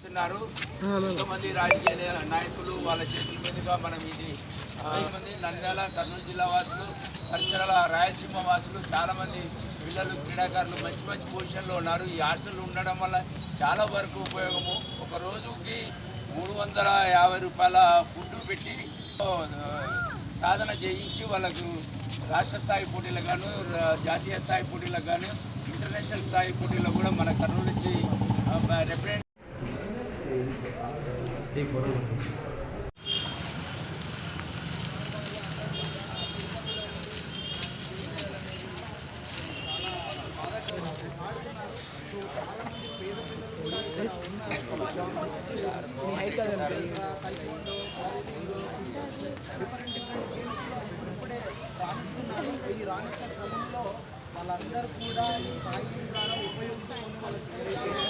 ఇస్తున్నారు ఎంతోమంది రాజకీయ నాయకులు వాళ్ళ చేతుల మీదుగా మనం ఇది మంది నంద్యాల కర్నూలు జిల్లా వాసులు పరిసరాల రాయలసీమ వాసులు చాలా మంది పిల్లలు క్రీడాకారులు మంచి మంచి పొజిషన్లో ఉన్నారు. ఈ హాస్టల్ ఉండడం వల్ల చాలా వరకు ఉపయోగము. ఒక రోజుకి మూడు వందల యాభై రూపాయల ఫుడ్ పెట్టి సాధన చేయించి వాళ్ళకు రాష్ట్ర స్థాయి పోటీలకు గాను జాతీయ స్థాయి పోటీలకు గాను ఇంటర్నేషనల్ స్థాయి పోటీలకు కూడా మన కర్నూలు నుంచి రిప్రజెంట్ ఈ ఫోటో రాణించిన క్రమంలో వాళ్ళందరూ కూడా ఈ సాహిత్యం ద్వారా ఉపయోగించుకుని వాళ్ళకి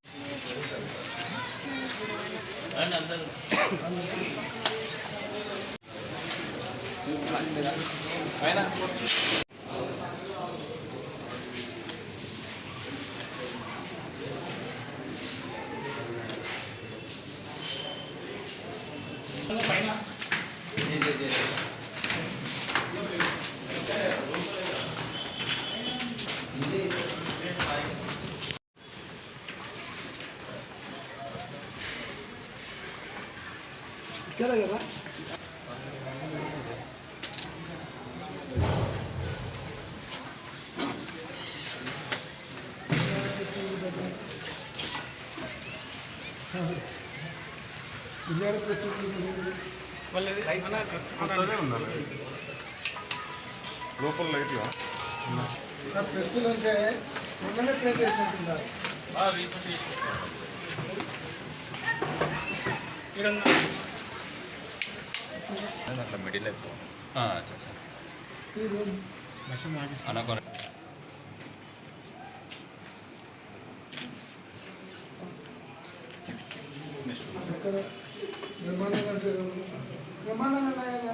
¿Qué hora కొత్తదే ఉండాలి లోపల లైట్గా. పెన్సిల్ అంటే మొన్ననే ప్రింట్ చేసినట్టున్నారు. అట్లా మిడిల్ అయిపో అనుకో ఇక్కడ బ్రహ్మాండంగా జరుగుతుంది. బ్రహ్మాండంగా ఉన్నాయి కదా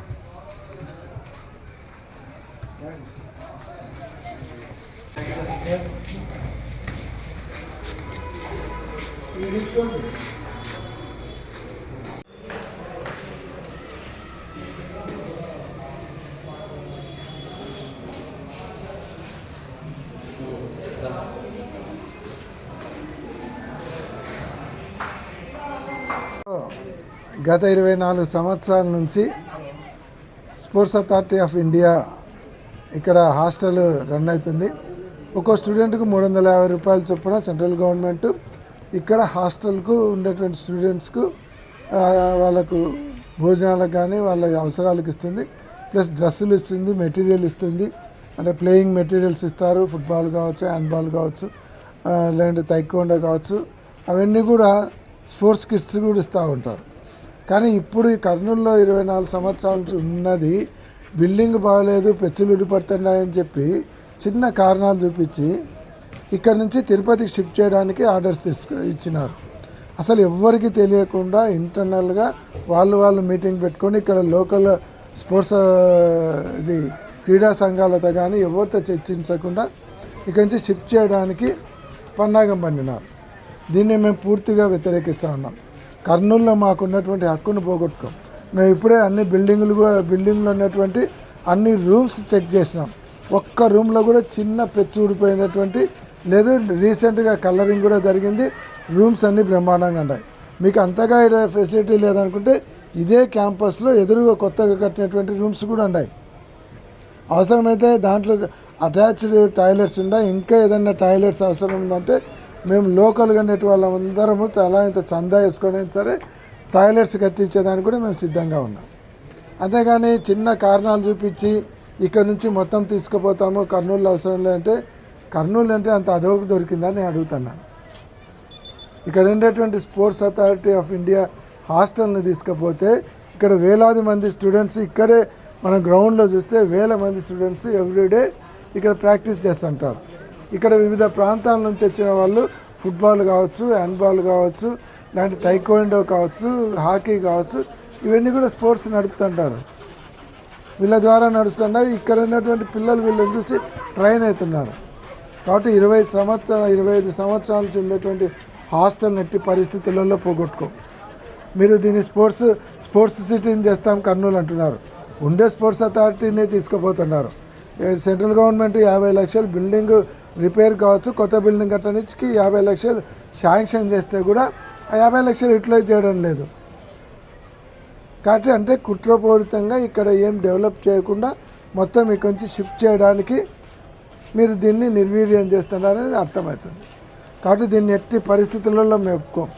గత ఇరవై నాలుగు సంవత్సరాల నుంచి స్పోర్ట్స్ అథారిటీ ఆఫ్ ఇండియా ఇక్కడ హాస్టల్ రన్ అవుతుంది. ఒక్కో స్టూడెంట్కు మూడు వందల యాభై రూపాయలు చొప్పున సెంట్రల్ గవర్నమెంట్ ఇక్కడ హాస్టల్కు ఉండేటువంటి స్టూడెంట్స్కు వాళ్ళకు భోజనాలకు కానీ వాళ్ళ అవసరాలకు ఇస్తుంది. ప్లస్ డ్రెస్సులు ఇస్తుంది మెటీరియల్ ఇస్తుంది. అంటే ప్లేయింగ్ మెటీరియల్స్ ఇస్తారు. ఫుట్బాల్ కావచ్చు హ్యాండ్బాల్ కావచ్చు లేదంటే తైకోండా కావచ్చు. అవన్నీ కూడా స్పోర్ట్స్ కిట్స్ కూడా ఇస్తూ ఉంటారు. కానీ ఇప్పుడు ఈ కర్నూలులో ఇరవై నాలుగు సంవత్సరాలు ఉన్నది బిల్డింగ్ బాగలేదు పెచ్చులు ఉడిపడుతున్నాయని చెప్పి చిన్న కారణాలు చూపించి ఇక్కడ నుంచి తిరుపతికి షిఫ్ట్ చేయడానికి ఆర్డర్స్ తీసుకు ఇచ్చినారు. అసలు ఎవ్వరికి తెలియకుండా ఇంటర్నల్గా వాళ్ళు వాళ్ళు మీటింగ్ పెట్టుకొని ఇక్కడ లోకల్ స్పోర్ట్స్ ఇది క్రీడా సంఘాలతో కానీ ఎవరితో చర్చించకుండా ఇక్కడి నుంచి షిఫ్ట్ చేయడానికి పన్నాగం పండినారు దీన్ని మేము పూర్తిగా వ్యతిరేకిస్తూ ఉన్నాం. కర్నూలులో మాకు ఉన్నటువంటి హక్కును పోగొట్టుకోం. మేము ఇప్పుడే అన్ని బిల్డింగ్లు కూడా బిల్డింగ్లో ఉన్నటువంటి అన్ని రూమ్స్ చెక్ చేసినాం. ఒక్క రూమ్లో కూడా చిన్న పెచ్చు ఊడిపోయినటువంటి లేదు రీసెంట్గా కలరింగ్ కూడా జరిగింది. రూమ్స్ అన్నీ బ్రహ్మాండంగా ఉన్నాయి. మీకు అంతగా ఇక్కడ ఫెసిలిటీ లేదనుకుంటే ఇదే క్యాంపస్లో ఎదురుగా కొత్తగా కట్టినటువంటి రూమ్స్ కూడా ఉన్నాయి. అవసరమైతే దాంట్లో అటాచ్డ్ టాయిలెట్స్ ఉన్నాయి ఇంకా ఏదైనా టాయిలెట్స్ అవసరం ఉందంటే మేము లోకల్గా ఉండేటి వాళ్ళందరము అలా ఇంత చందా వేసుకొని అయినా సరే టాయిలెట్స్ కట్టించేదానికి కూడా మేము సిద్ధంగా ఉన్నాం. అంతేగాని చిన్న కారణాలు చూపించి ఇక్కడ నుంచి మొత్తం తీసుకుపోతాము. కర్నూలు అవసరం లేదంటే కర్నూలు అంటే అంత అదోకి దొరికిందని నేను అడుగుతున్నాను. ఇక్కడ ఉండేటువంటి స్పోర్ట్స్ అథారిటీ ఆఫ్ ఇండియా హాస్టల్ని తీసుకపోతే ఇక్కడ వేలాది మంది స్టూడెంట్స్ ఇక్కడే మనం గ్రౌండ్లో చూస్తే వేల మంది స్టూడెంట్స్ ఎవ్రీడే ఇక్కడ ప్రాక్టీస్ చేస్తుంటారు. ఇక్కడ వివిధ ప్రాంతాల నుంచి వచ్చిన వాళ్ళు ఫుట్బాల్ కావచ్చు హ్యాండ్బాల్ కావచ్చు ఇలాంటి తైకోండో కావచ్చు హాకీ కావచ్చు ఇవన్నీ కూడా స్పోర్ట్స్ నడుపుతుంటారు. వీళ్ళ ద్వారా నడుస్తుంటారు ఇక్కడ ఉన్నటువంటి పిల్లలు వీళ్ళని చూసి ట్రైన్ అవుతున్నారు. కాబట్టి ఇరవై సంవత్సరాలు ఇరవై ఐదు సంవత్సరాల నుంచి ఉండేటువంటి హాస్టల్ నెట్టి పరిస్థితులలో పోగొట్టుకో. మీరు దీన్ని స్పోర్ట్స్ స్పోర్ట్స్ సిటీని చేస్తాం కర్నూలు అంటున్నారు. ఉండే స్పోర్ట్స్ అథారిటీనే తీసుకుపోతున్నారు. సెంట్రల్ గవర్నమెంట్ యాభై లక్షలు బిల్డింగ్ రిపేర్ కావచ్చు కొత్త బిల్డింగ్ కట్టడానికి యాభై లక్షలు శాంక్షన్ చేస్తే కూడా ఆ యాభై లక్షలు యూటిలైజ్ చేయడం లేదు. కాబట్టి అంటే కుట్రపూరితంగా ఇక్కడ ఏం డెవలప్ చేయకుండా మొత్తం ఇక్కడి నుంచి షిఫ్ట్ చేయడానికి మీరు దీన్ని నిర్వీర్యం చేస్తున్నారనేది అర్థమవుతుంది. కాబట్టి దీన్ని ఎట్టి పరిస్థితులలో మేము ఒప్పుకోం.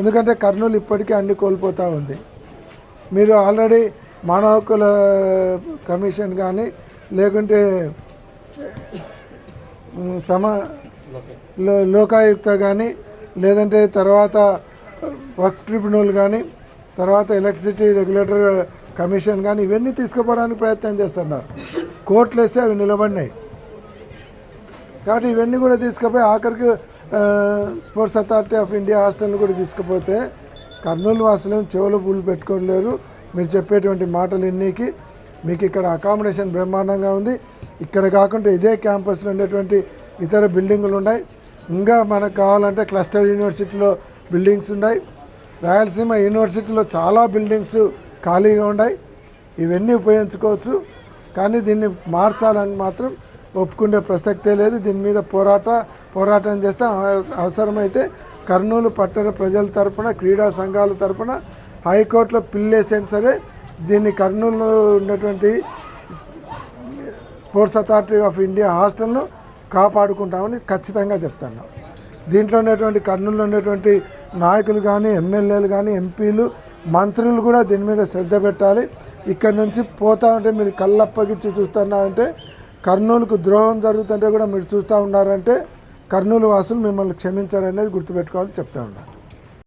ఎందుకంటే కర్నూలు ఇప్పటికీ అన్ని కోల్పోతూ ఉంది. మీరు ఆల్రెడీ మానవ హక్కుల కమిషన్ కానీ లేకుంటే సమ లోకాయుక్త కానీ లేదంటే తర్వాత వర్క్ ట్రిబ్యునల్ కానీ తర్వాత ఎలక్ట్రిసిటీ రెగ్యులేటర్ కమిషన్ కానీ ఇవన్నీ తీసుకుపోవడానికి ప్రయత్నం చేస్తున్నారు. కోర్టులు వేసి అవి నిలబడినాయి. కాబట్టి ఇవన్నీ కూడా తీసుకుపోయి ఆఖరికి స్పోర్ట్స్ అథారిటీ ఆఫ్ ఇండియా హాస్టల్ని కూడా తీసుకుపోతే కర్నూలు వాసులు చెవులు పూలు పెట్టుకోలేరు మీరు చెప్పేటువంటి మాటలు ఎన్నికి మీకు ఇక్కడ అకామిడేషన్ బ్రహ్మాండంగా ఉంది. ఇక్కడ కాకుండా ఇదే క్యాంపస్లో ఉండేటువంటి ఇతర బిల్డింగులు ఉన్నాయి. ఇంకా మనకు కావాలంటే క్లస్టర్ యూనివర్సిటీలో బిల్డింగ్స్ ఉన్నాయి. రాయలసీమ యూనివర్సిటీలో చాలా బిల్డింగ్స్ ఖాళీగా ఉన్నాయి. ఇవన్నీ ఉపయోగించుకోవచ్చు. కానీ దీన్ని మార్చాలని మాత్రం ఒప్పుకునే ప్రసక్తే లేదు. దీని మీద పోరాట పోరాటం చేస్తే అవసరమైతే కర్నూలు పట్టణ ప్రజల తరపున క్రీడా సంఘాల తరపున హైకోర్టులో పిల్లేసైనా సరే. దీన్ని కర్నూలులో ఉన్నటువంటి స్పోర్ట్స్ అథారిటీ ఆఫ్ ఇండియా హాస్టల్ను కాపాడుకుంటామని ఖచ్చితంగా చెప్తున్నాం దీంట్లో ఉన్నటువంటి కర్నూలు ఉన్నటువంటి నాయకులు కానీ ఎమ్మెల్యేలు కానీ ఎంపీలు మంత్రులు కూడా దీని మీద శ్రద్ధ పెట్టాలి. ఇక్కడ నుంచి పోతా ఉంటే మీరు కళ్ళప్పగిచ్చి చూస్తున్నారంటే కర్నూలుకు ద్రోహం జరుగుతుంటే కూడా మీరు చూస్తూ ఉన్నారంటే కర్నూలు వాసులు మిమ్మల్ని క్షమించారనేది గుర్తుపెట్టుకోవాలని చెప్తా ఉన్నాను.